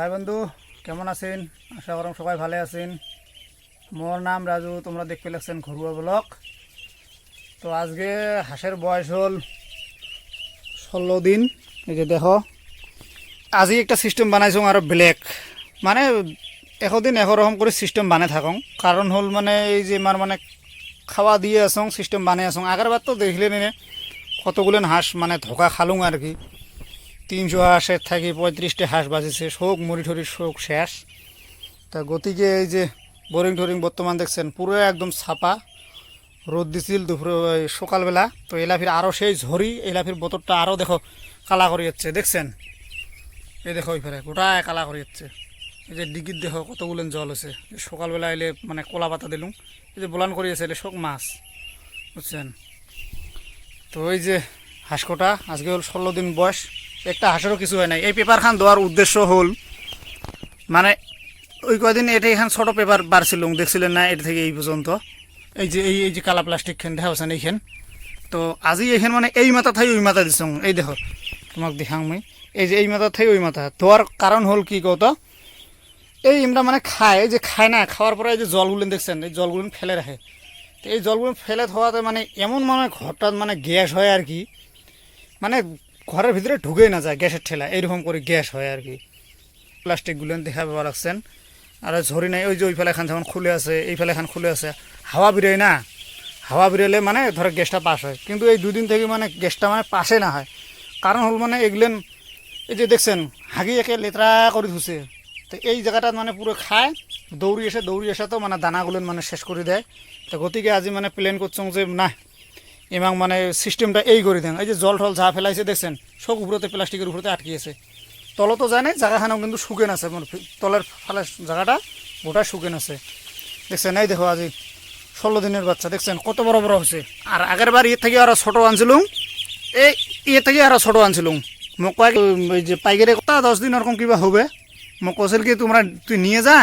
ভাই বন্ধু, কেমন আছেন? আশা করম সবাই ভালো আছেন। মোর নাম রাজু, তোমরা দেখতে লাগছেন ঘরুয়া ব্লক তো আজকে হাঁসের বয়স হল ষোলো দিন। এই যে দেখো আজি একটা সিস্টেম বানাইছো আর ব্লেক মানে এশদিন এশ রকম করে সিস্টেম বানাই থাকোঁ। কারণ হল মানে এই যে আমার মানে খাওয়া দিয়ে আসং সিস্টেম বানাই আসং। আগেরবার তো দেখলে নিনে কতগুলো হাঁস মানে ধোকা খালুং আর কি। তিনশো হাঁসের থাকি পঁয়ত্রিশটা হাঁস বাজিছে, শোক, মুড়ি ঠুরি শোক শেষ। তা গতিকে এই যে বোরিং টোরিং বর্তমান দেখছেন, পুরো একদম ছাপা। রোদ দিছিল দুপুরে সকালবেলা, তো এলাফির আরও সেই ঝরি এলাফির বোতরটা আরও দেখো কালা করে যাচ্ছে, দেখছেন? এই দেখো ওই ফেরে গোটা কালা করে যাচ্ছে। এই যে ডিগির দেখো কতগুলো জল আছে সকালবেলা এলে মানে কলা পাতা দিলুম। এই যে বোলান করিয়েছে এলে শোক মাছ, বুঝছেন? তো ওই যে হাঁসকোটা, আজকে হল ষোলো দিন বয়স। একটা হাঁসেরও কিছু হয় নাই। এই পেপার খান দেওয়ার উদ্দেশ্য হল মানে ওই কদিন এটা এখান ছোট পেপার বাড়ছিল দেখছিলেন না এটা থেকে এই পর্যন্ত। এই যে, এই এই যে কালা প্লাস্টিক খান, দেখা পাচ্ছেন এইখান? তো আজি এইখান মানে এই মাথা থাই ওই মাথা দিছ এই দেখো, তোমাক দেখাং মই। এই যে, এই মাথা থাই ওই মাথা। ধোয়ার কারণ হল কি কত এই আমরা মানে খায়, এই যে খায় না, খাওয়ার পরে এই যে জলগুলো দেখছেন, এই জলগুলো ফেলে রাখে। তো এই জলগুলো ফেলে থাওয়াতে মানে এমন মানে ঘরটা মানে গ্যাস হয় আর কি। মানে ঘরের ভিতরে ঢুকেই না যায় গ্যাসের ঠেলা এইরকম করে গ্যাস হয় আর কি। প্লাস্টিকগুলো দেখা পাওয়া লাগছেন আর ঝরি নাই, ওই যে ওই ফেলে খান যেমন খুলে আছে, এই ফেলে খান খুলে আছে। হাওয়া বেরোয় না। হাওয়া বেরোলে মানে ধরো গ্যাসটা পাস হয়। কিন্তু এই দুদিন থেকে মানে গ্যাসটা মানে পাশে না হয়। কারণ হল মানে এগুলেন, এই যে দেখছেন, হাগি একে লেতরা করে ধুছে। তো এই জায়গাটা মানে পুরো খায়। দৌড়ি এসে দৌড়ি এসে তো মানে দানাগুলো মানে শেষ করে দেয়। তো গতিকে আজি মানে প্ল্যান করছং যে না এবং মানে সিস্টেমটা এই করে দেন। এই যে জল টল যা ফেলাইছে দেখছেন সব উপরতে প্লাস্টিকের উপরতে আটকিয়েছে। তল তো যায় নাই জায়গাখানেও কিন্তু শুকেন আছে। মানে তলের ফালে জায়গাটা গোটা শুকেন আছে। দেখছেন এই দেখো আজি ষোলো দিনের বাচ্চা দেখছেন কত বড় বড় হয়েছে। আর আগের বার ইয়ে থেকে আরও ছোট আনছিলুম। এই ইয়ে থেকে আরও ছোট আনছিলুম। মোক কয় কি, যে পাইকারি কথা দশ দিন ওরকম কিবা হবে। মোক কৈছিল কি তোমরা তুই নিয়ে যা।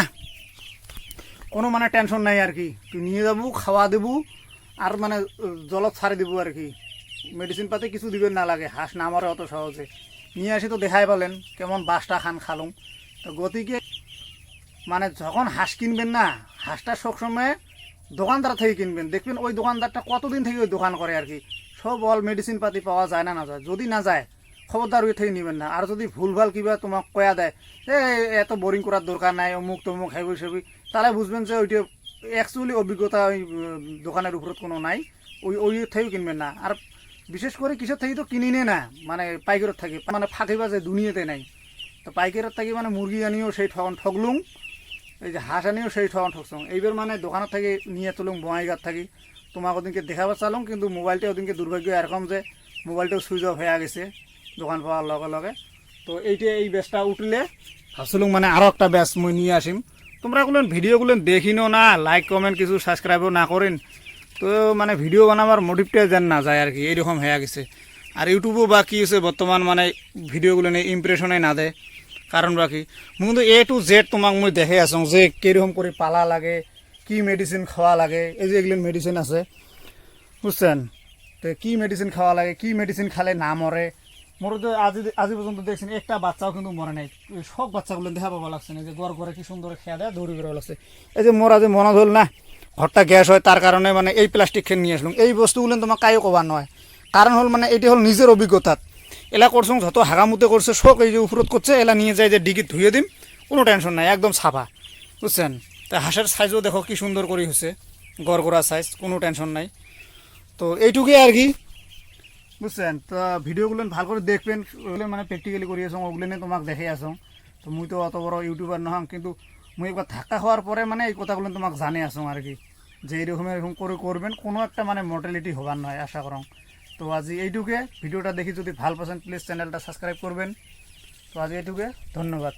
কোনো মানে টেনশন নাই আর কি। তুই নিয়ে যাব খাওয়া দেবো আর মানে জলত ছাড়ি দিব আর কি। মেডিসিন পাতি কিছু দিবেন না লাগে হাঁস না মরে অত সহজে। নিয়ে আসি তো দেখাই পেলেন, কেমন বাসটা খান খালুম। তো গতিকে মানে যখন হাঁস কিনবেন না, হাঁসটা সবসময় দোকানদার থেকে কিনবেন। দেখবেন ওই দোকানদারটা কতদিন থেকে ওই দোকান করে আর কি। সব অল মেডিসিন পাতি পাওয়া যায় না না যায়। যদি না যায়, খবরদার ওই থেকে নেবেন না। আর যদি ভুলভাল কিবা তোমাক কয়া দেয়, এ এত বোরিং করার দরকার নাই অমুক তমুক হেবি সেবি তাহলে বুঝবেন যে ওইটা অ্যাকচুয়ালি অভিজ্ঞতা ওই দোকানের উপরত কোনো নাই। ওই ওই থেকেও কিনবেন না। আর বিশেষ করে কিসের থেকে তো কিনিনে না। মানে পাইকারের থাকে। মানে ফাঁকিবাজে দুনিয়াতে নাই। তো পাইকারের থাকি মানে মুরগি আনিও সেই ঠগন ঠগলুম। এই যে হাঁস আনিও সেই ঠগন ঠকছং এইবার মানে দোকানত থেকে নিয়ে তুলুম বঙাইগাত থাকি। তোমাক ওদিনকে দেখাবার চালুম, কিন্তু মোবাইলটা ওদিনকে দুর্ভাগ্য এরকম যে মোবাইলটাও সুইচ অফ হয়ে গেছে দোকান পাওয়ার লগে লগে। তো এইটা এই ব্যাচটা উঠলে ভাবছিলুম মানে আরও একটা ব্যাচ মই নিয়ে আসিম। তোমরা এগুলো ভিডিওগুলো দেখিনো না লাইক কমেন্ট কিছু সাবস্ক্রাইবও না করেন। তো মানে ভিডিও বানাবার মোটিভটা যেন না যায় আর কি এইরকম হয়ে গেছে। আর ইউটিউবও বা কি হচ্ছে বর্তমান মানে ভিডিওগুলো নিয়ে ইমপ্রেশনে না দেয়। কারণ বা কি কিন্তু এ টু জেড তোমাক মই দেখে আছো যে কীরকম করে পালা লাগে, কি মেডিসিন খাওয়া লাগে, এই যে এগুলো মেডিসিন আছে। বুঝছেন? তো কি মেডিসিন খাওয়া লাগে, কি মেডিসিন খালে না মরে তো আজি আজি পর্যন্ত দেখছেন, একটা বাচ্চাও কিন্তু মরে নাই। সব বাচ্চাগুলো দেখা পাবো লাগছে না যে গড় ঘরে কি সুন্দর খেয়া দেয় দৌড়ি বেরো লাগছে। এই যে মোর আজি মনে ধরল না, ঘরটা গ্যাস হয়, তার কারণে মানে এই প্লাস্টিক খেয়ে নিয়ে আসলাম। এই বস্তুগুলো তোমার কাইও কবার নয়। কারণ হল মানে এটি হল নিজের অভিজ্ঞতা। এলা করছং যত হাগামুতে করছে শোক এই যে উপরত করছে, এলা নিয়ে যায় যে ডিগি ধুয়ে দিম, কোনো টেনশন নাই, একদম সাফা বুঝছেন? তা হাঁসের সাইজও দেখো কি সুন্দর করে হয়েছে গড়গড়া সাইজ কোনো টেনশন নাই। তো এইটুকুই আর কি। বুঝছেন? তো ভিডিওগুলো ভালো করে দেখবেন মানে প্র্যাকটিক্যালি করে আসং ওগুলো নিয়ে তোমাক দেখে আসং তো মুই তো অত বড় ইউটিউবার নহং কিন্তু মুই একবার ধাক্কা হওয়ার পরে মানে এই কথাগুলো তোমাক জানে আসং আর কি। যে এইরকম এরকম করে করবেন, কোনো একটা মানে মর্টালিটি হবার নয়, আশা করং। তো আজি এইটুকে, ভিডিওটা দেখি যদি ভালো পাচ্ছেন প্লিজ চ্যানেলটা সাবস্ক্রাইব করবেন। তো আজ এইটুকে, ধন্যবাদ।